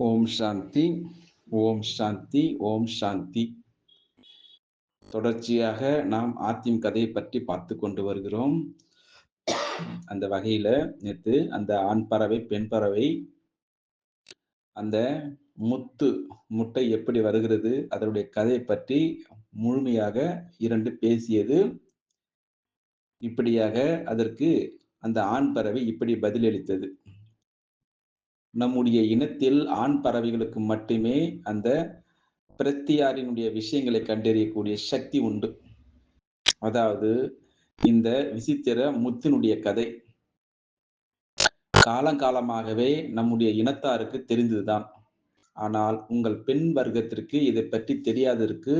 ஓம் சாந்தி ஓம் சாந்தி ஓம் சாந்தி தொடர்ச்சியாக நாம் ஆத்திம் கதையை பற்றி பார்த்து கொண்டு வருகிறோம். அந்த வகையில நேற்று அந்த ஆண் பறவை பெண் பறவை அந்த முத்து முட்டை எப்படி வருகிறது அதனுடைய கதையை பற்றி முழுமையாக இரண்டு பேசியது. இப்படியாக அதற்கு அந்த ஆண் பறவை இப்படி பதிலளித்தது. நம்முடைய இனத்தில் ஆண் பறவைகளுக்கு மட்டுமே அந்த பிரத்தியாரினுடைய விஷயங்களை கண்டறியக்கூடிய சக்தி உண்டு. அதாவது இந்த விசித்திர முத்தினுடைய கதை காலங்காலமாகவே நம்முடைய இனத்தாருக்கு தெரிந்ததுதான். ஆனால் உங்கள் பெண் வர்க்கத்திற்கு இதை பற்றி தெரியாததற்கு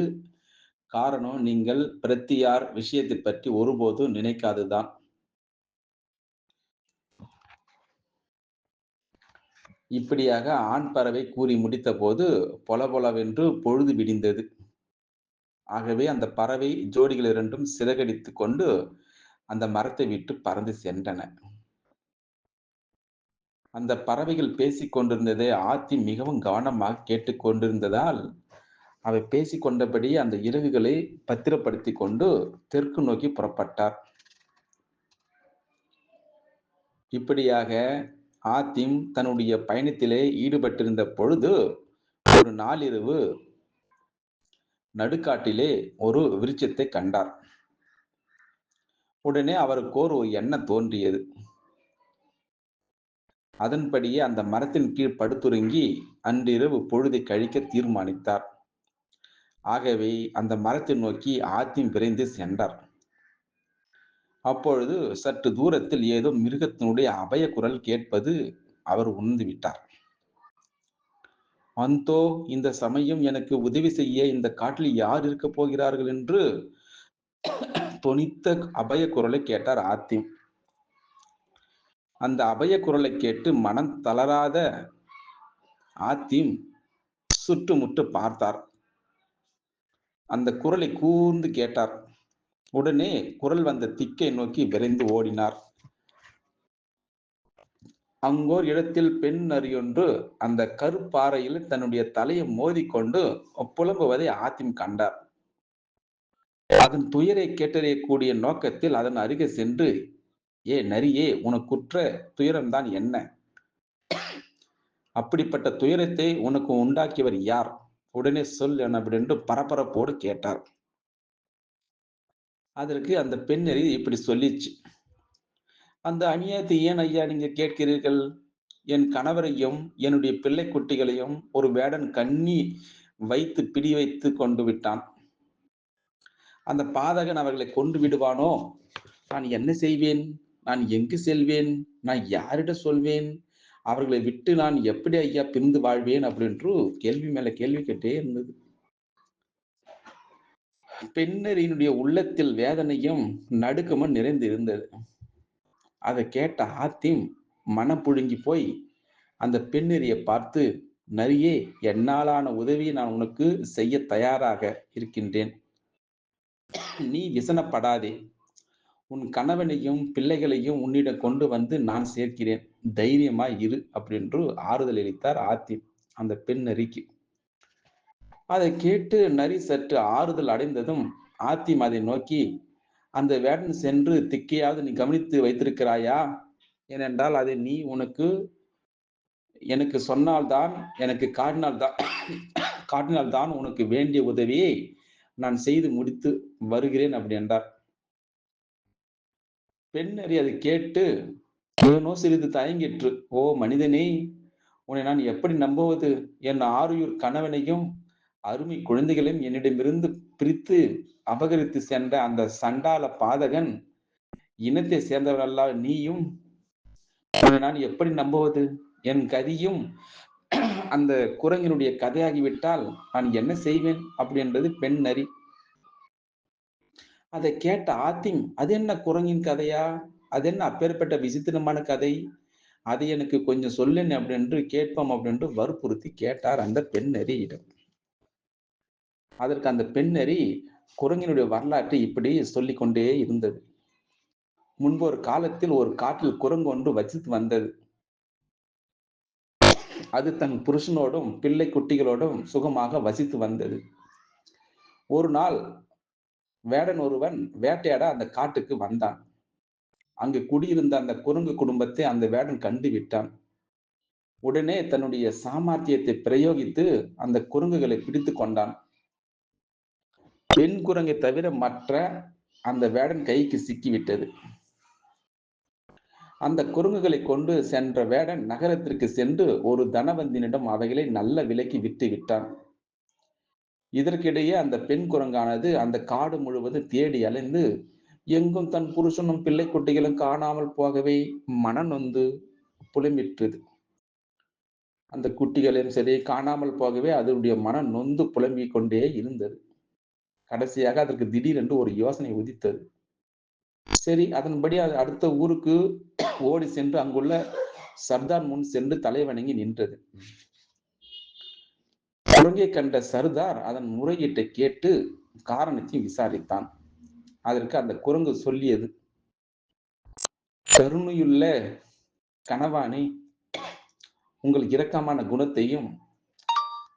காரணம் நீங்கள் பிரத்தியார் விஷயத்தை பற்றி ஒருபோதும் நினைக்காதுதான் இப்படியாக ஆண் பறவை கூறி முடித்த போது பொல பொலவென்று பொழுது விடிந்தது. ஆகவே அந்த பறவை ஜோடிகள் இரண்டும் சிறகடித்து கொண்டு அந்த மரத்தை விட்டு பறந்து சென்றன. அந்த பறவைகள் பேசிக் கொண்டிருந்ததை ஆத்தி மிகவும் கவனமாக கேட்டுக்கொண்டிருந்ததால் அவை பேசிக்கொண்டபடி அந்த இறகுகளை பத்திரப்படுத்தி கொண்டு தெற்கு நோக்கி புறப்பட்டார் இப்படியாக ஆத்திம் தன்னுடைய பயணத்திலே ஈடுபட்டிருந்த பொழுது ஒரு நாளிரவு நடுக்காட்டிலே ஒரு விருட்சத்தை கண்டார். உடனே அவருக்கு ஒரு எண்ணம் தோன்றியது. அதன்படியே அந்த மரத்தின் கீழ் படுத்துறங்கி அன்றிரவு பொழுதை கழிக்க தீர்மானித்தார். ஆகவே அந்த மரத்தை நோக்கி ஆத்திம் விரைந்து சென்றார். அப்பொழுது சற்று தூரத்தில் ஏதோ மிருகத்தினுடைய அபய குரல் கேட்பது அவர் உணர்ந்து விட்டார். அந்தோ இந்த சமயம் எனக்கு உதவி செய்ய இந்த காட்டில் யார் இருக்க போகிறார்கள்? என்று தொனித்த அபய குரலை கேட்டார் ஆத்திம். அந்த அபய குரலை கேட்டு மனம் தளராத ஆத்திம் சுற்றுமுற்று பார்த்தார். அந்த குரலை கூர்ந்து கேட்டார். உடனே குரல் வந்த திக்கை நோக்கி விரைந்து ஓடினார். அங்கோர் இடத்தில் பெண் நரியொன்று அந்த கருப்பாறையில் தன்னுடைய தலையை மோதிக்கொண்டு புலம்புவதை ஆத்திம் கண்டார். அதன் துயரை கேட்டறியக்கூடிய நோக்கத்தில் அதன் அருகே சென்று ஏ நரியே உனக்குற்ற துயரம்தான் என்ன? அப்படிப்பட்ட துயரத்தை உனக்கு உண்டாக்கியவர் யார்? உடனே சொல் என அப்படின்னு பரபரப்போடு கேட்டார். அதற்கு அந்த பெண்ணறி இப்படி சொல்லிச்சு. அந்த அநியாயத்தை ஏன் ஐயா நீங்க கேட்கிறீர்கள்? என் கணவரையும் என்னுடைய பிள்ளை குட்டிகளையும் ஒரு வேடன் கண்ணி வைத்து பிடி வைத்து கொண்டு விட்டான். அந்த பாதகன் அவர்களை கொண்டு விடுவானோ? நான் என்ன செய்வேன்? நான் எங்கு செல்வேன்? நான் யாரிட சொல்வேன்? அவர்களை விட்டு நான் எப்படி ஐயா பிரிந்து வாழ்வேன்? அப்படின்று கேள்வி மேல கேள்வி கேட்டே இருந்தது. பெண்ணரியினுடைய உள்ளத்தில் வேதனையும் நடுக்கமும் நிறைந்து இருந்தது அதை கேட்ட ஆத்திம் மனம் புழுங்கி போய் அந்த பெண்ணெறியை பார்த்து நரியே என்னாலான உதவியை நான் உனக்கு செய்ய தயாராக இருக்கின்றேன். நீ விசனப்படாதே. உன் கணவனையும் பிள்ளைகளையும் உன்னிடம் கொண்டு வந்து நான் சேர்க்கிறேன். தைரியமா இரு அப்படின்று ஆறுதல் அளித்தார் ஆத்தி அந்த பெண் நரிக்கு அதை கேட்டு நரி சற்று ஆறுதல் அடைந்ததும் ஆத்திம் அதை நோக்கி அந்த வேடன் சென்று திக்கையாவது நீ கவனித்து வைத்திருக்கிறாயா? ஏனென்றால் அதை நீ உனக்கு எனக்கு சொன்னால்தான் எனக்கு காட்டினால்தான் காட்டினால்தான் உனக்கு வேண்டிய உதவியை நான் செய்து முடித்து வருகிறேன் அப்படி என்றார். பெண்ணறி அதை கேட்டு ஏனோ சிறிது தயங்கிற்று ஓ மனிதனே உன்னை நான் எப்படி நம்புவது? என் ஆறுயூர் கணவனையும் அருமை குழந்தைகளையும் என்னிடமிருந்து பிரித்து அபகரித்து சென்ற அந்த சண்டால பாதகன் இனத்தை சேர்ந்தவரல்ல நீயும். நான் எப்படி நம்புவது? என் கதியும் அந்த குரங்கினுடைய கதையாகிவிட்டால் நான் என்ன செய்வேன் அப்படி என்றது பெண் நரி. அதை கேட்ட ஆத்திம் அது என்ன குரங்கின் கதையா? அது என்ன அப்பேற்பட்ட விசித்திரமான கதை? அதை எனக்கு கொஞ்சம் சொல்லுன்னு அப்படின்று கேட்போம் அப்படின்ட்டு வற்புறுத்தி கேட்டார் அந்த பெண் நரியிடம். அதற்கு அந்த பெண்ணறி குரங்கினுடைய வரலாற்றை இப்படி சொல்லிக் கொண்டே இருந்தது. முன்பு ஒரு காலத்தில் ஒரு காட்டில் குரங்கு ஒன்று வசித்து வந்தது. அது தன் புருஷனோடும் பிள்ளை குட்டிகளோடும் சுகமாக வசித்து வந்தது. ஒரு நாள் வேடன் ஒருவன் வேட்டையாட அந்த காட்டுக்கு வந்தான். அங்கு குடியிருந்த அந்த குரங்கு குடும்பத்தை அந்த வேடன் கண்டு விட்டான். உடனே தன்னுடைய சாமர்த்தியத்தை பிரயோகித்து அந்த குரங்குகளை பிடித்து கொண்டான். பெண் குரங்கை தவிர மற்ற அந்த வேடன் கைக்கு சிக்கிவிட்டது. அந்த குரங்குகளை கொண்டு சென்ற வேடன் நகரத்திற்கு சென்று ஒரு தனவந்தினிடம் அவைகளை நல்ல விலைக்கு விட்டு விட்டான். இதற்கிடையே அந்த பெண் குரங்கானது அந்த காடு முழுவதும் தேடி அலைந்து எங்கும் தன் புருஷனும் பிள்ளை குட்டிகளும் காணாமல் போகவே மனநொந்து புலம்பிற்றது. அந்த குட்டிகளையும் சரி காணாமல் போகவே அதனுடைய மனம் நொந்து புலம்பிக் கொண்டே இருந்தது. கடைசியாக அதற்கு திடீரென்று ஒரு யோசனை உதித்தது. சரி அதன்படி அது அடுத்த ஊருக்கு ஓடி சென்று அங்குள்ள சர்தார் முன் சென்று தலைவணங்கி நின்றது. குரங்கை கண்ட சர்தார் அதன் முறையீட்டை கேட்டு காரணத்தையும் விசாரித்தான். அதற்கு அந்த குரங்கு சொல்லியது கருணையுள்ள கனவானே உங்கள் இரக்கமான குணத்தையும்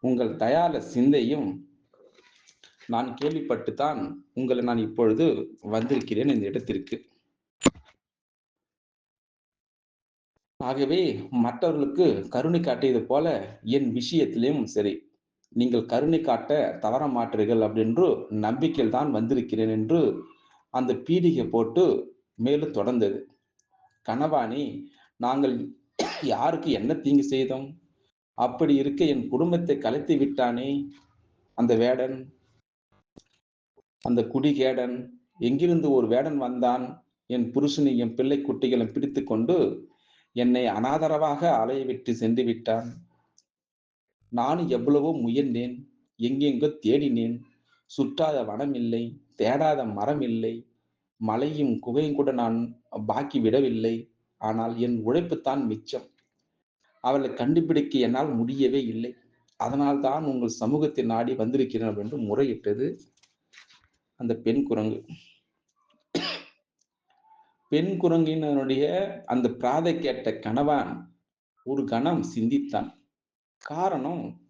உங்கள் தயால சிந்தையும் நான் கேள்விப்பட்டுத்தான் உங்களை நான் இப்பொழுது வந்திருக்கிறேன் இந்த இடத்திற்கு. ஆகவே மற்றவர்களுக்கு கருணை காட்டியது போல என் விஷயத்திலையும் சரி நீங்கள் கருணை காட்ட தவற மாற்றீர்கள் அப்படின்று நம்பிக்கையில் தான் வந்திருக்கிறேன் என்று அந்த பீடிகை போட்டு மேலும் தொடர்ந்தது. கனவாணி நாங்கள் யாருக்கு என்ன தீங்கு செய்தோம்? அப்படி இருக்க என் குடும்பத்தை கலைத்து விட்டானே அந்த வேடன்? அந்த குடிகேடன் எங்கிருந்து ஒரு வேடன் வந்தான்? என் புருஷனை என் பிள்ளை குட்டிகளை பிடித்து கொண்டு என்னை அனாதரவாக அலைய விட்டு சென்று விட்டான் நான் எவ்வளவோ முயன்றேன் எங்கெங்கோ தேடினேன். சுற்றாத வனம் இல்லை தேடாத மரம் இல்லை மலையும் குகையும் கூட நான் பாக்கி விடவில்லை. ஆனால் என் உழைப்புத்தான் மிச்சம். அவளை கண்டுபிடிக்க என்னால் முடியவே இல்லை. அதனால் தான் உங்கள் சமூகத்தை நாடி வந்திருக்கிறேன் என்று முறையிட்டது. அந்த பெண் குரங்கு. பெண் குரங்கினருடைய அந்த பிராதை கேட்ட கணவன் ஒரு கணம் சிந்தித்தான். காரணம்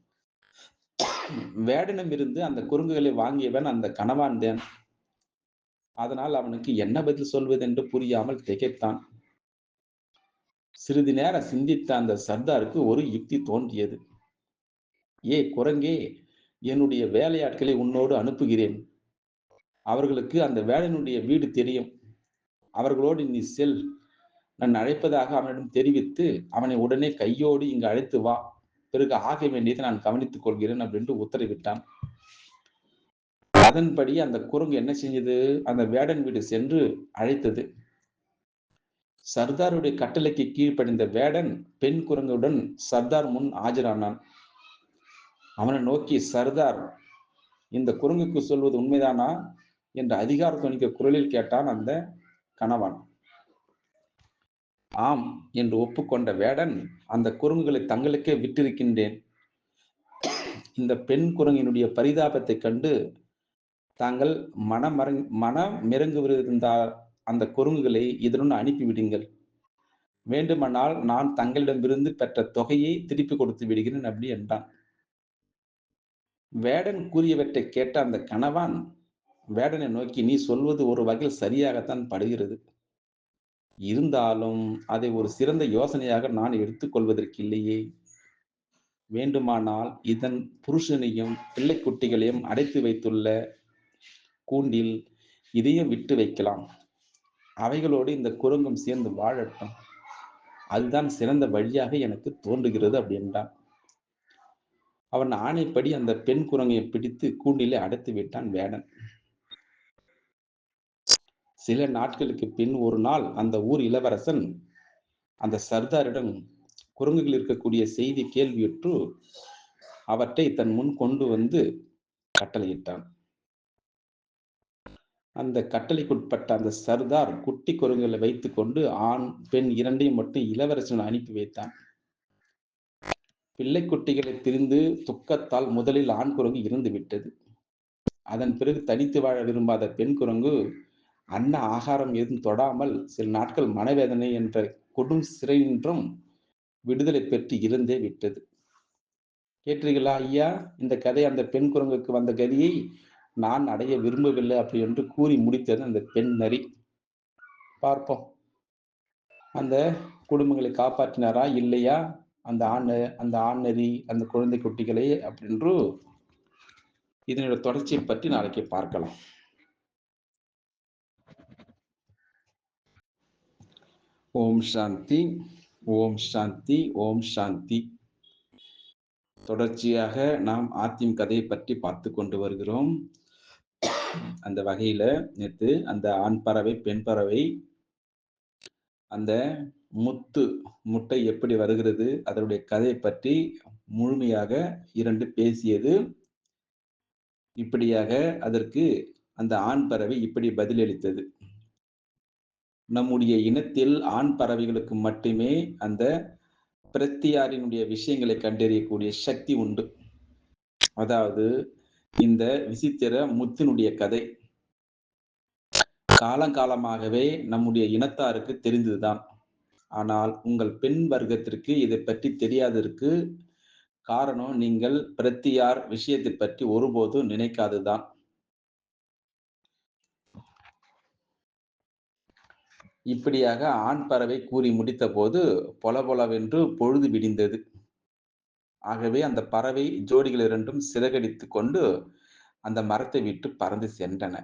வேடனம் இருந்து அந்த குரங்குகளை வாங்கியவன் அந்த கணவான் தான். அதனால் அவனுக்கு என்ன பதில் சொல்வது என்று புரியாமல் திகைத்தான். சிறிது நேரம் சிந்தித்த அந்த சர்தாருக்கு ஒரு யுக்தி தோன்றியது. ஏ குரங்கே என்னுடைய வேலையாட்களை உன்னோடு அனுப்புகிறேன். அவர்களுக்கு அந்த வேலையினுடைய வீடு தெரியும். அவர்களோடு நீ செல். நான் அழைப்பதாக அவனிடம் தெரிவித்து அவனை உடனே கையோடு இங்கு அழைத்து வா. பிறகு ஆக வேண்டியதை நான் கவனித்துக் கொள்கிறேன் அப்படின்ட்டு உத்தரவிட்டான். அதன்படி அந்த குரங்கு என்ன செஞ்சது? அந்த வேடன் வீடு சென்று அழைத்தது. சர்தாருடைய கட்டளைக்கு கீழ்ப்படிந்த வேடன் பெண் குரங்குடன் சர்தார் முன் ஆஜரானான். அவனை நோக்கி சர்தார் இந்த குரங்குக்கு சொல்வது உண்மைதானா? என்ற அதிகார துணிக்க குரலில் கேட்டான் அந்த கணவன். ஆம் என்று ஒப்புக்கொண்ட வேடன் அந்த குரங்குகளை தங்களுக்கே விட்டிருக்கின்றேன். இந்த பெண் குரங்கினுடைய பரிதாபத்தை கண்டு தாங்கள் மனமர மனம் மிரங்குவிருந்தால் அந்த குரங்குகளை இதனுடன் அனுப்பிவிடுங்கள். வேண்டுமானால் நான் தங்களிடமிருந்து பெற்ற தொகையை திருப்பி கொடுத்து விடுகிறேன் அப்படி என்றான். வேடன் கூறியவற்றை கேட்ட அந்த கணவான் வேடனை நோக்கி நீ சொல்வது ஒரு வகையில் சரியாகத்தான் படுகிறது. இருந்தாலும் அதை ஒரு சிறந்த யோசனையாக நான் எடுத்துக்கொள்வதற்கில்லையே. வேண்டுமானால் இதன் புருஷனையும் பிள்ளை குட்டிகளையும் அடைத்து வைத்துள்ள கூண்டில் இதையும் விட்டு வைக்கலாம். அவைகளோடு இந்த குரங்கும் சேர்ந்து வாழட்டும். அதுதான் சிறந்த வழியாக எனக்கு தோன்றுகிறது அப்படின்றான். அவன் ஆணைப்படி அந்த பெண் குரங்கையை பிடித்து கூண்டிலே அடைத்து விட்டான் வேடன். சில நாட்களுக்கு பின் ஒரு நாள் அந்த ஊர் இளவரசன் அந்த சர்தாரிடம் குரங்குகள் இருக்கக்கூடிய செய்தி கேள்வியுற்று அவற்றை தன் முன் கொண்டு வந்து கட்டளையிட்டான். அந்த கட்டளைக்குட்பட்ட அந்த சர்தார் குட்டி குரங்குகளை வைத்துக் கொண்டு ஆண் பெண் இரண்டையும் மட்டும் இளவரசன் அனுப்பி வைத்தான். பிள்ளை குட்டிகளை பிரிந்து துக்கத்தால் முதலில் ஆண் குரங்கு இருந்து விட்டது அதன் பிறகு தனித்து வாழ விரும்பாத பெண் குரங்கு அன்ன ஆகாரம் எதுவும் தொடாமல் சில நாட்கள் மனவேதனை என்ற கொடும் சிறை நின்றும் விடுதலை பெற்று இருந்தே விட்டது. கேட்டீர்களா ஐயா? இந்த கதை அந்த பெண் குரங்குக்கு வந்த கதியை நான் அடைய விரும்பவில்லை அப்படி என்று கூறி முடித்தது அந்த பெண் நரி. பார்ப்போம். அந்த குடும்பங்களை காப்பாற்றினாரா இல்லையா? அந்த ஆண் அந்த ஆண் நரி அந்த குழந்தை குட்டிகளை அப்படின்று இதனோட தொடர்ச்சியை பற்றி நாளைக்கு பார்க்கலாம். ஓம் சாந்தி ஓம் சாந்தி ஓம் சாந்தி தொடர்ச்சியாக நாம் ஆத்திம் கதையை பற்றி பார்த்து கொண்டு வருகிறோம். அந்த வகையில நேற்று அந்த ஆண் பறவை பெண் பறவை அந்த முத்து முட்டை எப்படி வருகிறது அதனுடைய கதையை பற்றி முழுமையாக இரண்டு பேசியது. இப்படியாக அதற்கு அந்த ஆண் பறவை இப்படி பதிலளித்தது. நம்முடைய இனத்தில் ஆண் பறவைகளுக்கு மட்டுமே அந்த பிரத்தியாரினுடைய விஷயங்களை கண்டறியக்கூடிய சக்தி உண்டு. அதாவது இந்த விசித்திர முத்தினுடைய கதை. காலங்காலமாகவே நம்முடைய இனத்தாருக்கு தெரிந்ததுதான். ஆனால் உங்கள் பெண் வர்க்கத்திற்கு இதை பற்றி தெரியாததற்கு காரணம் நீங்கள் பிரத்தியார் விஷயத்தை பற்றி ஒருபோதும் நினைக்காதுதான் இப்படியாக ஆண் பறவை கூறி முடித்த போது பொல பொலவென்று பொழுது விடிந்தது. ஆகவே அந்த பறவை ஜோடிகள் இரண்டும் சிறகடித்து கொண்டு அந்த மரத்தை விட்டு பறந்து சென்றன.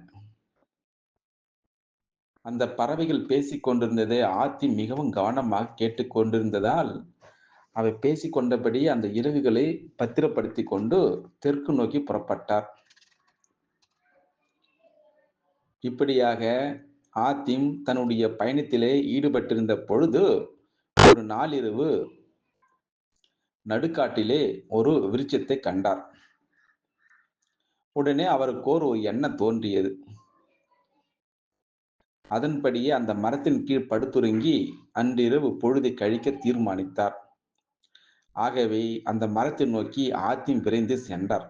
அந்த பறவைகள் பேசிக் கொண்டிருந்ததை ஆத்தி மிகவும் கவனமாக கேட்டுக்கொண்டிருந்ததால் அவை பேசி கொண்டபடி அந்த இறகுகளை பத்திரப்படுத்தி கொண்டு தெற்கு நோக்கி புறப்பட்டார். இப்படியாக ஆத்திம் தன்னுடைய பயணத்திலே ஈடுபட்டிருந்த பொழுது ஒரு நாளிரவு நடுக்காட்டிலே ஒரு விருட்சத்தை கண்டார். உடனே அவருக்கு ஒரு எண்ணம் தோன்றியது. அதன்படியே அந்த மரத்தின் கீழ் படுத்துறங்கி அன்றிரவு பொழுதை கழிக்க தீர்மானித்தார். ஆகவே அந்த மரத்தை நோக்கி ஆத்திம் விரைந்து சென்றார்.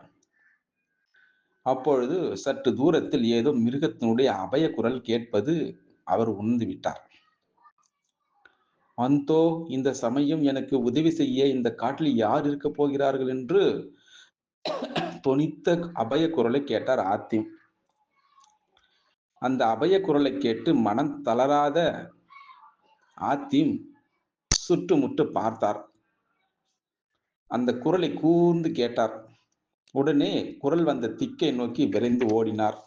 அப்பொழுது சற்று தூரத்தில் ஏதோ மிருகத்தினுடைய அபய குரல் கேட்பது அவர் உணர்ந்து விட்டார். அந்தோ இந்த சமயம் எனக்கு உதவி செய்ய இந்த காட்டில் யார் இருக்க போகிறார்கள்? என்று தொனித்த அபய குரலை கேட்டார் ஆத்திம் அந்த அபய குரலை கேட்டு மனம் தளராத ஆத்திம் சுற்றுமுற்று பார்த்தார். அந்த குரலை கூர்ந்து கேட்டார். உடனே குரல் வந்த திக்கை நோக்கி விரைந்து ஓடினார்.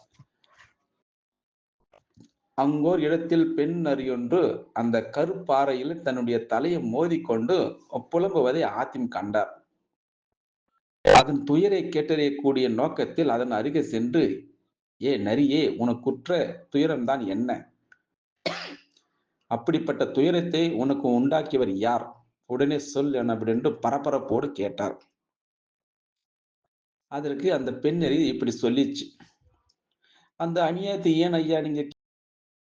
அங்கோர் இடத்தில் பெண் நரியொன்று அந்த கருப்பாறையில் தன்னுடைய தலையை மோதிக்கொண்டு புலம்புவதை ஆத்திம் கண்டார். அதன் துயரை கேட்டறியக்கூடிய நோக்கத்தில் அதன் அருகே சென்று ஏ நரியே உனக்குற்ற துயரம்தான் என்ன? அப்படிப்பட்ட துயரத்தை உனக்கு உண்டாக்கியவர் யார்? உடனே சொல் என அப்படின்னு பரபரப்போடு கேட்டார். அதற்கு அந்த பெண்ணறி இப்படி சொல்லிச்சு. அந்த அநியாயத்தை ஏன் ஐயா நீங்க